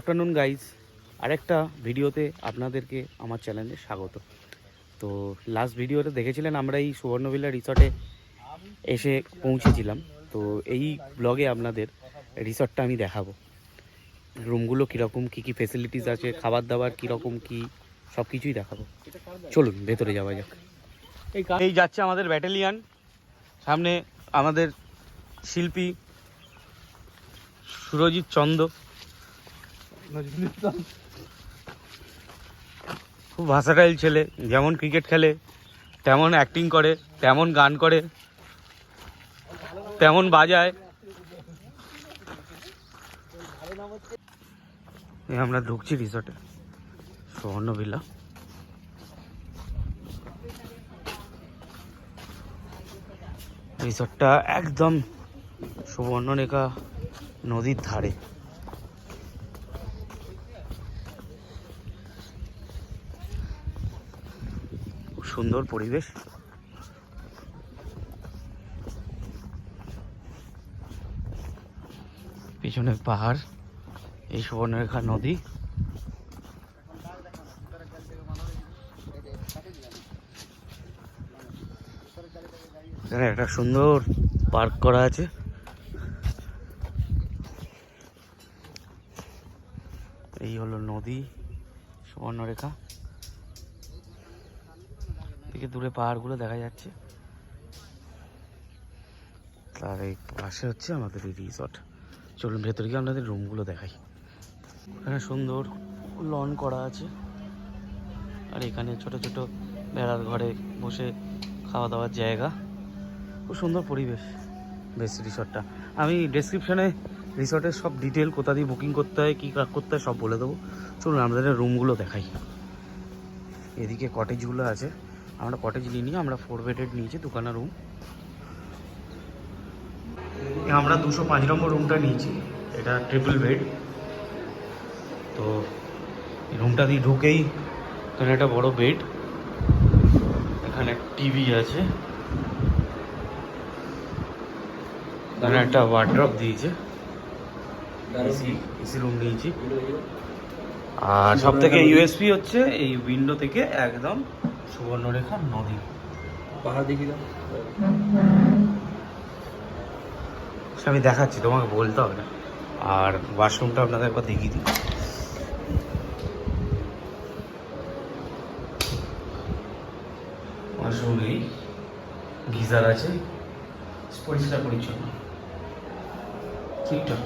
Afternoon guys আরেকটা ভিডিওতে আপনাদেরকে আমার চ্যানেলে স্বাগত। তো লাস্ট ভিডিওতে দেখেছিলেন আমরা এই সুবর্ণবিলা রিসর্টে এসে পৌঁছেছিলাম। তো এই ব্লগে আপনাদের রিসর্টটা আমি দেখাবো। রুমগুলো কীরকম, কী কী ফেসিলিটিস আছে খাবার দাবার কীরকম, কী সব কিছুই দেখাবো। চলুন, ভেতরে যাওয়া যাক। এই যাচ্ছে আমাদের ব্যাটালিয়ান সামনে আমাদের শিল্পী সুরজিৎ খুব ভাষাটাইল ছেলে, যেমন ক্রিকেট খেলে, তেমন অ্যাক্টিং করে, তেমন গান করে, তেমন বাজায়। আমরা ঢুকছি রিসর্টে সুবর্ণবিল্লা রিসর্টটা একদম সুবর্ণরেখা নদীর ধারে। সুন্দর পরিবেশ। পিছনে পাহাড়, এই সুবর্ণরেখা নদী। এখানে একটা সুন্দর পার্ক করা আছে। এই হলো নদী, সুবর্ণরেখা। এদিকে দূরে পাহাড়গুলো দেখা যাচ্ছে। তার এই পাশে হচ্ছে আমাদের এই রিসর্ট চলুন ভেতরে গিয়ে আপনাদের রুমগুলো দেখাই। এখানে সুন্দর লন করা আছে। আর এখানে ছোট ছোট বেড়ার ঘরে বসে খাওয়া দাওয়ার জায়গা। খুব সুন্দর পরিবেশ বেশ রিসর্টটা আমি ডেসক্রিপশানে রিসর্টের সব ডিটেল কোথা দিয়ে বুকিং করতে হয়, কী করতে হয় সব বলে দেবো। চলুন আমাদের রুমগুলো দেখাই। এদিকে কটেজগুলো আছে। আমরা কটেজ নিইনি আমরা ফোর বেডেড নিয়েছি, দুখানা রুম আমরা দুশো পাঁচ নম্বর রুমটা নিয়েছি, এটা ট্রিপল বেড তো রুমটা দিয়ে ঢুকেই এখানে একটা বড় বেড এখানে টিভি আছে। এখানে একটা ওয়ার্ড্রপ দিয়েছে। এসি রুম নিয়েছি। আর সব থেকে ইউএসপি হচ্ছে এই উইন্ডো থেকে একদম সুবর্ণরেখা নদী। পাহাড় দেখি দাও। সে আমি দেখাচ্ছি তোমাকে বলতে হবে। না আর ওয়াশরুমটা আপনাদের একবার দেখিয়ে দিই। ওয়াশরুম এই গিজার আছে পরিষ্কার পরিচ্ছন্ন। ঠিকঠাক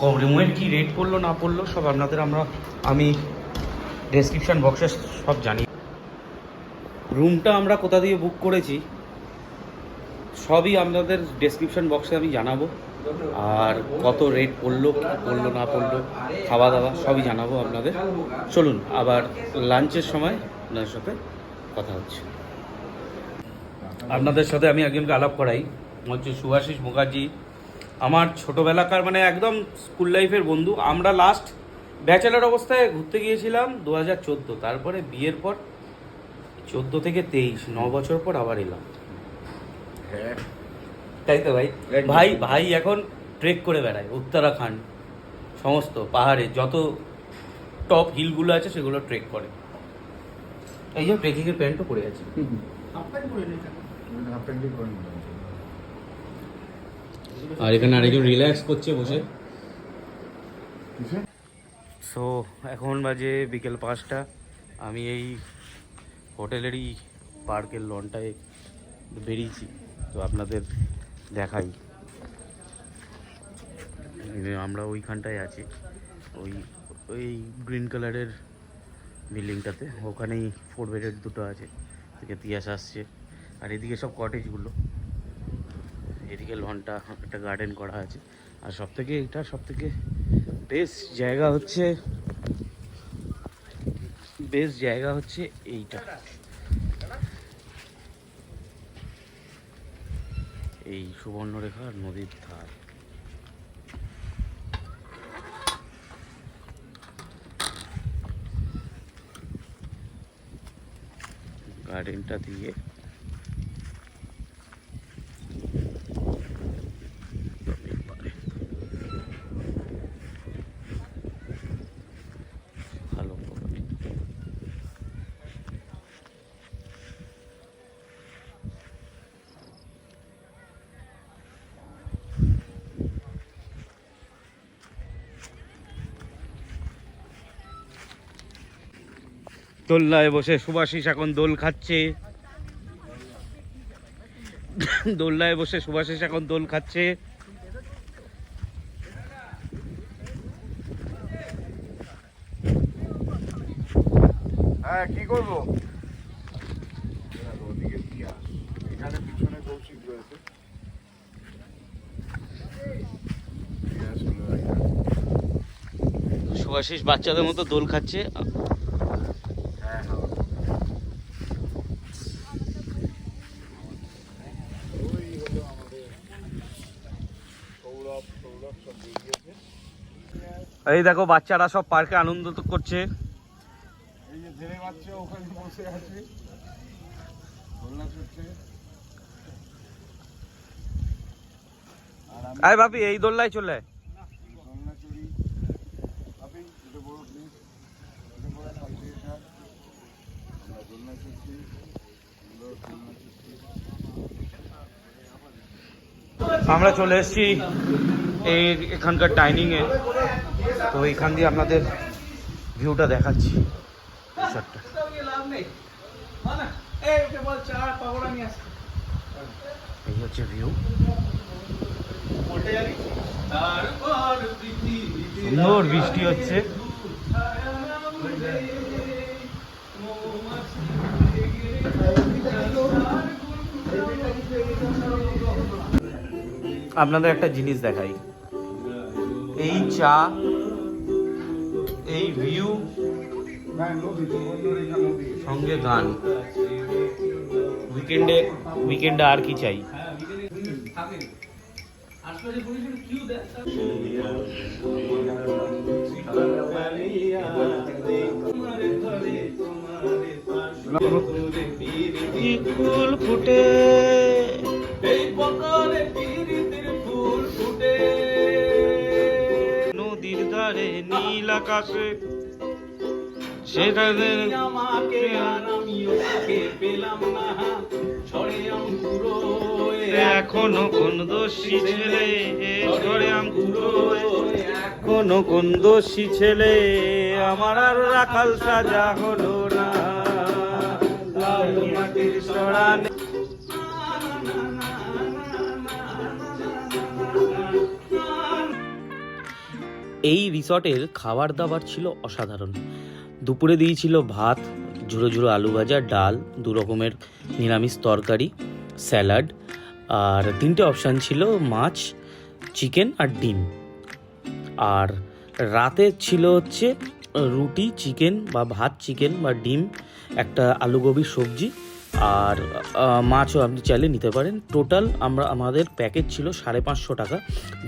কম রুমের কি রেট পড়ল না পড়ল সব আপনাদের আমরা আমি ডেসক্রিপশন বক্সে সব জানি রুমটা আমরা কোথা দিয়ে বুক করেছি, সবই আপনাদের ডেসক্রিপশন বক্সে আমি জানাব। আর কত রেট পড়ল পড়ল, না পড়ল খাওয়া দাওয়া সবই জানাব আপনাদের। চলুন, আবার লাঞ্চের সময় আপনাদের সাথে কথা হচ্ছে। আপনাদের সাথে আমি একজনকে আলাপ করাই হচ্ছে সুভাষিস মুখার্জি। আমার ছোটোবেলাকার মানে একদম স্কুল লাইফের বন্ধু। আমরা লাস্ট ব্যাচেলার অবস্থায় ঘুরতে গিয়েছিলাম দু হাজার চোদ্দ, তারপরে বিয়ের পর চোদ্দ থেকে তেইশ ন বছর পর আবার এলাম। হ্যাঁ। তাই তো ভাই? ভাই ভাই এখন ট্রেক করে বেড়ায় উত্তরাখণ্ড সমস্ত পাহাড়ে যত টপ হিলগুলো আছে সেগুলো ট্রেক করে। এই যে ট্রেকিংয়ের প্যান্টও পরে আছে। আর এখানে আরেকজন রিল্যাক্স করছে বসে। সো এখন বাজে বিকেল পাঁচটা। আমি এই হোটেলেরই পার্কের লনটায় বেরিয়েছি, তো আপনাদের দেখাই। আমরা ওইখানটায় আছি, ওই ওই গ্রিন কালারের বিল্ডিংটাতে। ওখানেই ফোর বেডের দুটো আছে, এদিকে তিয়াস আসছে, আর এদিকে সব কটেজগুলো। এদিকে লনটা, একটা গার্ডেন করা আছে, আর সব থেকে এটা সব থেকে বেস্ট জায়গা হচ্ছে বেস্ট জায়গা হচ্ছে এইটা। এই সুবর্ণরেখা নদীর ধার। গার্ডেনটা দিয়ে দোলনায় বসে সুভাষিস এখন দোল খাচ্ছে। দোলনায় বসে সুভাষিস এখন দোল খাচ্ছে। হ্যাঁ কি করব? এখানে পিছনে কৌশিক রয়েছে। সুভাষিস বাচ্চাদের মতো দোল খাচ্ছে হ্যাঁ হ্যাঁ ওই হলো আমাদের সৌরভ সৌরভ সব বেরিয়েছে এই দেখো বাচ্চারা সব পার্কে আনন্দ তো করছে। আর বাপি এই দোলনায় চলে আমরা চলে এসেছি। এই এখানকার ডাইনিং এ। তো এখান দিয়ে আপনাদের ভিউটা দেখাচ্ছি। রিসর্টটা এই হচ্ছে ভিউ সুন্দর বৃষ্টি হচ্ছে। আপনাদের একটা জিনিস দেখাই। এই চা এই ভিউ হ্যাঁ সঙ্গে গান উইকেন্ডে উইকেন্ডে আর কি চাই ফুল ফুটে নীল আকাশে সেখানে আমাকে আর আমিও তাকে পেলাম না। ছড়ে অঙ্কুরো এখনও কোন দোষী ছেলে? ঘরে আঙ্কুরো এখনও কোন দোষী ছেলে? আমার আর রাখাল সাজা হলো না। লাল মাটির সরানে। এই রিসর্টের খাবার দাবার ছিল অসাধারণ। দুপুরে দিয়েছিল ভাত, ঝুড়ো ঝুড়ো আলু ভাজা, ডাল, দু রকমের নিরামিষ তরকারি, স্যালাড, আর তিনটে অপশান ছিল মাছ, চিকেন আর ডিম। আর রাতে ছিল হচ্ছে রুটি, চিকেন বা ভাত, চিকেন বা ডিম, একটা আলু গোবির সবজি আর মাছও আপনি চাইলে নিতে পারেন। টোটাল আমরা, আমাদের প্যাকেজ ছিল সাড়ে পাঁচশো টাকা,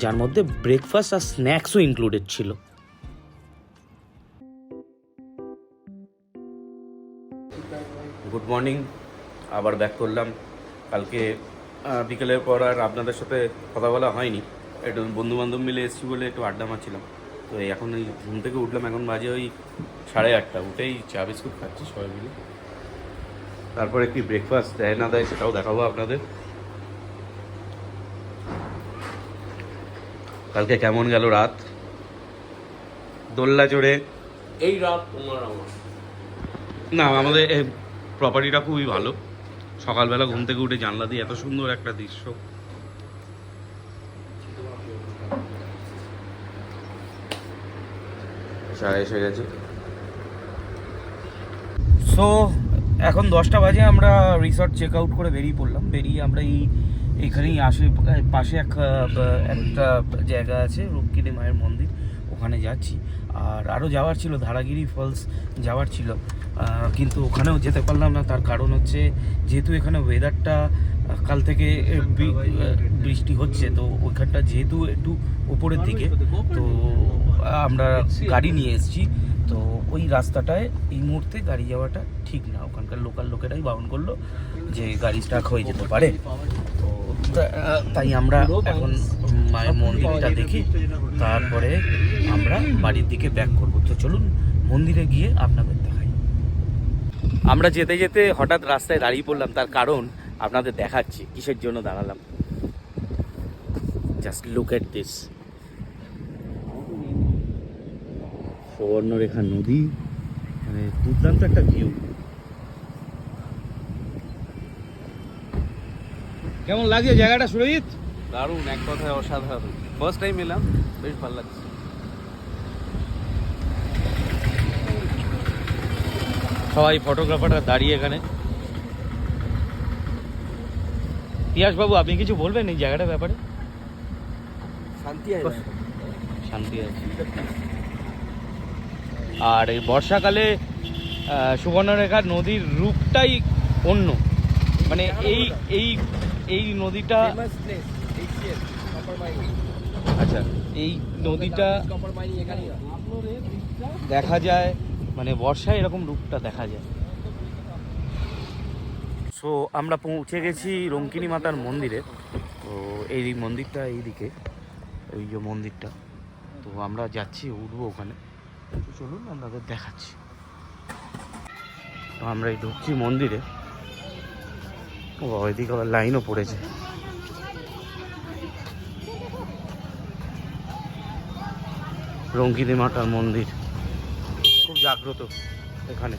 যার মধ্যে ব্রেকফাস্ট আর স্ন্যাক্সও ইনক্লুডেড ছিল। গুড মর্নিং আবার ব্যাক করলাম। কালকে বিকেলের পর আর আপনাদের সাথে কথা বলা হয়নি। একটু বন্ধু বান্ধব মিলে এসেছি বলে একটু আড্ডা মারছিলাম। তো এখন এই ঘুম থেকে উঠলাম, এখন বাজে ওই সাড়ে আটটা। উঠেই চা, বিস্কুট খাচ্ছি সবাই মিলে। তারপরে কি ব্রেকফাস্ট দেয় না দেয় সেটাও দেখাবো আপনাদের। কালকে কেমন গেল রাত? দোল্লা চড়ে। এই রাত তোমার আমার না আমাদের প্রপার্টিটা খুবই ভালো। সকালবেলা ঘুম থেকে উঠে জানলা দিয়ে এত সুন্দর একটা দৃশ্য। সারা এসে গেছে। সো এখন দশটা বাজে, আমরা রিসর্ট চেক আউট করে বেরিয়ে পড়লাম। বেরিয়ে আমরা এই, এখানেই আসে পাশে এক একটা জায়গা আছে, রূপকিনী মায়ের মন্দির, ওখানে যাচ্ছি। আর আরও যাওয়ার ছিল, ধারাগিরি ফলস যাওয়ার ছিল। কিন্তু ওখানেও যেতে পারলাম না, তার কারণ হচ্ছে যেহেতু এখানে ওয়েদারটা কাল থেকে বৃষ্টি হচ্ছে, তো ওইখানটা যেহেতু একটু উপরের দিকে, তো আমরা গাড়ি নিয়ে এসেছি। তো ওই রাস্তাটায় এই মুহূর্তে গাড়ি যাওয়াটা ঠিক না। ওখানকার লোকাল লোকেরাই বারণ করল যে গাড়ি স্টাক হয়ে যেতে পারে। তো তাই আমরা এখন মায়ের মন্দিরটা দেখি। তারপরে আমরা বাড়ির দিকে ব্যাক করব। তো চলুন, মন্দিরে গিয়ে আপনাদের দেখাই। আমরা যেতে যেতে হঠাৎ রাস্তায় দাঁড়িয়ে পড়লাম, তার কারণ আপনাদের দেখাচ্ছি। কিসের জন্য দাঁড়ালাম? Just look at this Subarnarekha নদী। মানে দুর্দান্ত একটা ভিউ কেমন লাগছে জায়গাটা সুরজিৎ? দারুণ এক কথায় অসাধারণ। ফার্স্ট টাইম এলাম বেশ ভালো লাগছে। সবাই ফটোগ্রাফাররা দাঁড়িয়ে এখানে। বাবু আপনি কিছু বলবেন এই জায়গাটার ব্যাপারে? শান্তি শান্তি আছে। আর এই বর্ষাকালে সুবর্ণরেখা নদীর রূপটাই অন্য। মানে এই এই এই নদীটা আচ্ছা এই নদীটা দেখা যায় মানে বর্ষায় এরকম রূপটা দেখা যায়। সো আমরা পৌঁছে গেছি রঙ্কিনী মাতার মন্দিরে। তো এই মন্দিরটা এইদিকে ওই যে মন্দিরটা। তো আমরা যাচ্ছি উঠবো ওখানে। তো চলুন আপনাদের দেখাচ্ছি। তো আমরা এই ঢুকছি মন্দিরে। ও আবার লাইনও পড়েছে। রঙ্গিনী মাতার মন্দির। খুব জাগ্রত এখানে।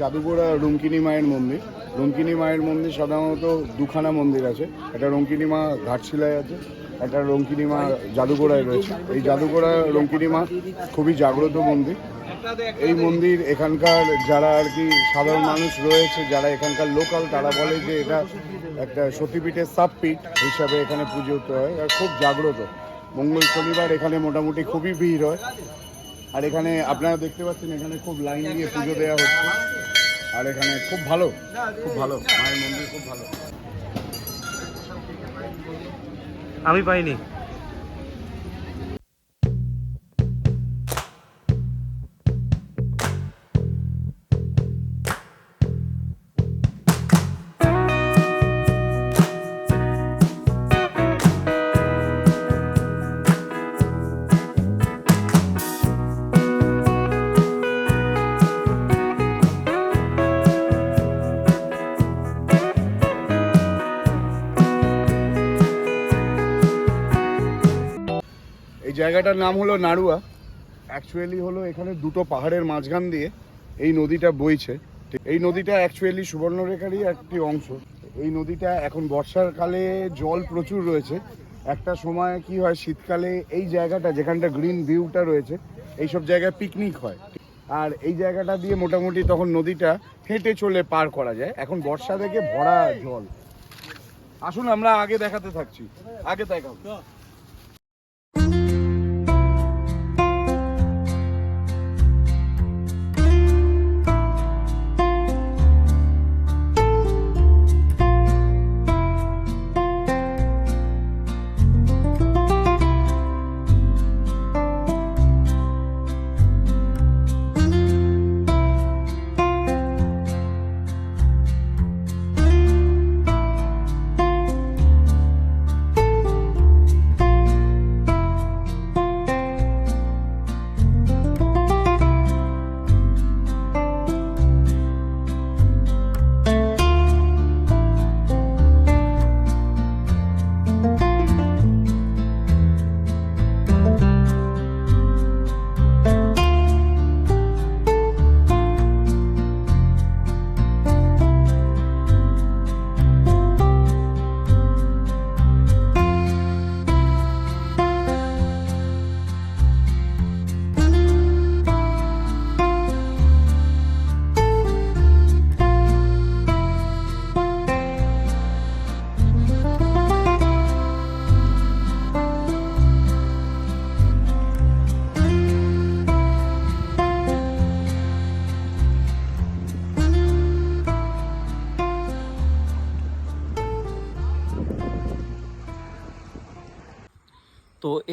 জাদুগোড়া রুমকিনী মায়ের মন্দির। রুমকিনী মায়ের মন্দির সাধারণত দুখানা মন্দির আছে। একটা রঙ্কিনী মা ঘাটশিলায় আছে, একটা রঙ্কিনী মা জাদুগোড়ায় রয়েছে। এই জাদুগোড়া রঙ্কিনী মা খুবই জাগ্রত মন্দির। এই মন্দির এখানকার যারা আর কি সাধারণ মানুষ রয়েছে, যারা এখানকার লোকাল, তারা বলে যে এটা একটা সতীপীঠের সাবপীঠ হিসাবে এখানে পুজো হয়। আর খুব জাগ্রত। মঙ্গল শনিবার এখানে মোটামুটি খুবই ভিড় হয়। আর এখানে আপনারা দেখতে পাচ্ছেন, এখানে খুব লাইন দিয়ে পুজো দেওয়া হচ্ছে। আর এখানে খুব ভালো খুব ভালো, মায়ের মন্দির খুব ভালো। আমি পাইনি। জায়গাটার নাম হলো নাড়ুয়া। অ্যাকচুয়ালি হলো এখানে দুটো পাহাড়ের মাঝখান দিয়ে এই নদীটা বইছে। এই নদীটা অ্যাকচুয়ালি সুবর্ণরেখারই একটি অংশ। এই নদীটা এখন বর্ষার কালে জল প্রচুর রয়েছে। একটা সময় কি হয়, শীতকালে এই জায়গাটা যেখানটা গ্রিন ভিউটা রয়েছে, এইসব জায়গায় পিকনিক হয়। আর এই জায়গাটা দিয়ে মোটামুটি তখন নদীটা হেঁটে চলে পার করা যায়। এখন বর্ষা থেকে ভরা জল। আসুন আমরা আগে দেখাতে থাকছি। আগে দেখাবো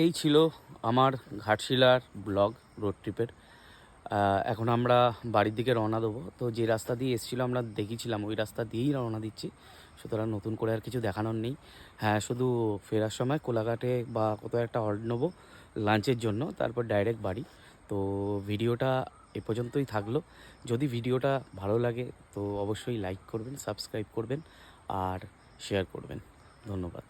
এই ছিল আমার ঘাটশিলার ব্লগ রোড ট্রিপের এখন আমরা বাড়ির দিকে রওনা দেবো। তো যে রাস্তা দিয়ে এসেছিল আমরা দেখিয়েছিলাম, ওই রাস্তা দিয়েই রওনা দিচ্ছি। সুতরাং নতুন করে আর কিছু দেখানোর নেই। হ্যাঁ শুধু ফেরার সময় কোলাঘাটে বা কোথাও একটা হল্ট নেব লাঞ্চের জন্য, তারপর ডাইরেক্ট বাড়ি। তো ভিডিওটা এ পর্যন্তই থাকল। যদি ভিডিওটা ভালো লাগে, তো অবশ্যই লাইক করবেন সাবস্ক্রাইব করবেন, আর শেয়ার করবেন। ধন্যবাদ।